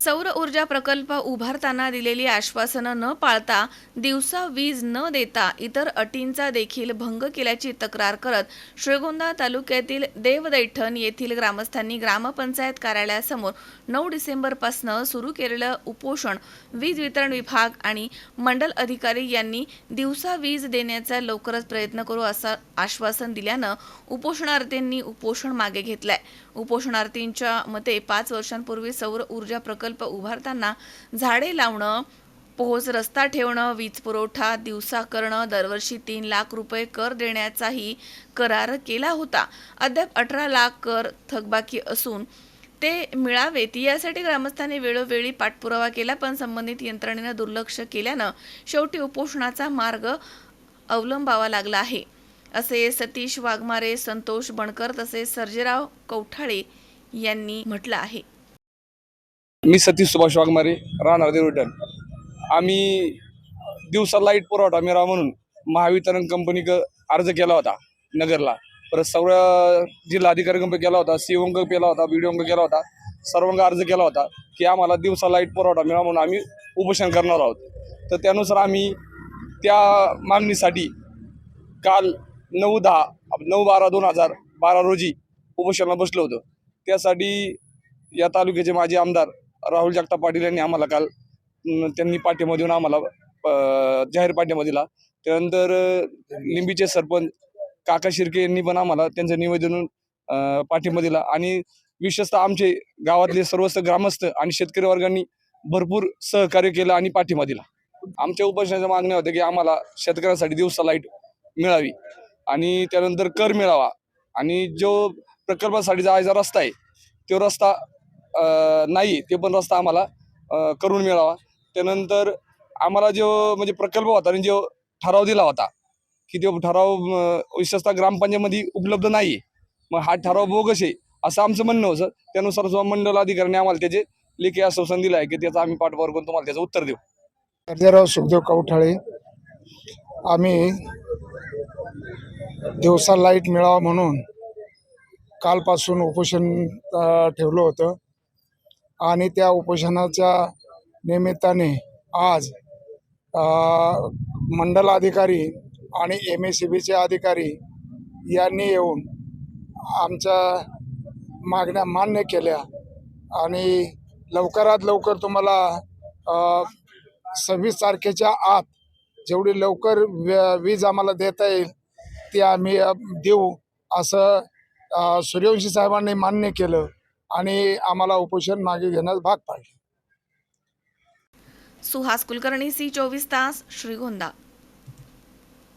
सौर ऊर्जा प्रकल्प उभारताना दिलेली आश्वासनं न पाळता दिवसा वीज न देता इतर अटींचा देखील भंग केल्याची तक्रार करत श्रीगोंदा तालुक्यातील देवदैठण येथील ग्रामस्थांनी ग्रामपंचायत कार्यालयासमोर नऊ डिसेंबरपासून सुरू केलेलं उपोषण वीज वितरण विभाग आणि मंडल अधिकारी यांनी दिवसा वीज देण्याचा लवकरच प्रयत्न करू असं आश्वासन दिल्यानं उपोषणार्थींनी उपोषण मागे घेतलंय. उपोषणार्थींच्या मते पाच वर्षांपूर्वी सौर ऊर्जा प्रकल्प उभारताना झाडे लावणं पोहोच रस्ता ठेवणं वीज पुरवठा दिवसा करणं दरवर्षी तीन लाख रुपये कर देण्याचाही करार केला होता. अद्याप अठरा लाख कर थकबाकी असून ते मिळावेत. यासाठी ग्रामस्थांनी वेळोवेळी पाठपुरावा केला पण संबंधित यंत्रणेनं दुर्लक्ष केल्यानं शेवटी उपोषणाचा मार्ग अवलंबावा लागला आहे. असे सतीश वाघमारे संतोष बणकर तसेच सर्जेराव कौठाळे यांनी म्हटलं आहे. मी सतीश सुभाष वाघमारे राहणार देवटन आम्ही दिवसा लाइट पुरवठा मिळावा म्हणून महावितरण कंपनी अर्ज केला होता नगरला. परत सर्व जिल्हाधिकारी केला होता सीओंग केला होता बीडीओंग केला होता सर्वांग अर्ज केला होता की आम्हाला दिवसा लाइट पुरवठा मिळावा म्हणून आम्ही उपोषण करणार आहोत. तर त्यानुसार आम्ही त्या मागणीसाठी काल नऊ दहा नऊ बारा दोन हजार बारा रोजी उपोषणाला बसलो होतो. त्यासाठी या तालुक्याचे माजी आमदार राहुल जगताप पाटील यांनी आम्हाला काल त्यांनी पाठिंबा देऊन आम्हाला जाहीर पाठिंबा दिला. त्यानंतर लिंबीचे सरपंच काका शिर्के यांनी पण आम्हाला त्यांचं निवेदन पाठिंबा दिला. आणि विशेषतः आमचे गावातले सर्वस्त ग्रामस्थ आणि शेतकरी वर्गांनी भरपूर सहकार्य केलं आणि पाठिंबा दिला. आमच्या उपोषणाच्या मागण्या होत्या की आम्हाला शेतकऱ्यांसाठी दिवसा लाइट मिळावी. आणि त्यानंतर कर मिळावा. आणि जो प्रकल्पासाठी जायचा रस्ता आहे तो रस्ता नाही ते पण रस्ता आम्हाला करून मिळावा. त्यानंतर आम्हाला जो म्हणजे प्रकल्प होता आणि जो ठराव दिला होता की तो ठराव विशेषतः ग्रामपंचायतमध्ये उपलब्ध नाही मग हा ठराव बोगस आहे असं आमचं म्हणणं होतं. त्यानुसार जो मंडल अधिकाऱ्याने आम्हाला त्याचे लेखी आश्वासन दिलं आहे की त्याचा आम्ही पाठपुरावा करून तुम्हाला त्याचं उत्तर देऊ. सर्जेराव सुखदेव कवठाळे आम्ही दिवसा लाइट मिळावा म्हणून कालपासून उपोषण ठेवलं होतं. आणि त्या उपोषणाच्या निमित्ताने आज मंडल अधिकारी आणि एम एस सी बीचे अधिकारी यांनी येऊन आमच्या मागण्या मान्य केल्या. आणि लवकरात लवकर तुम्हाला सव्वीस तारखेच्या आत जेवढी लवकर व- वीज आम्हाला देता येईल ती आम्ही देऊ असं सूर्यवंशी साहेबांनी मान्य केलं. आणि आम्हाला उपोषण मागे घेण्यास भाग पाडले. सुहास कुलकर्णी सी चोवीस तास श्रीगोंदा.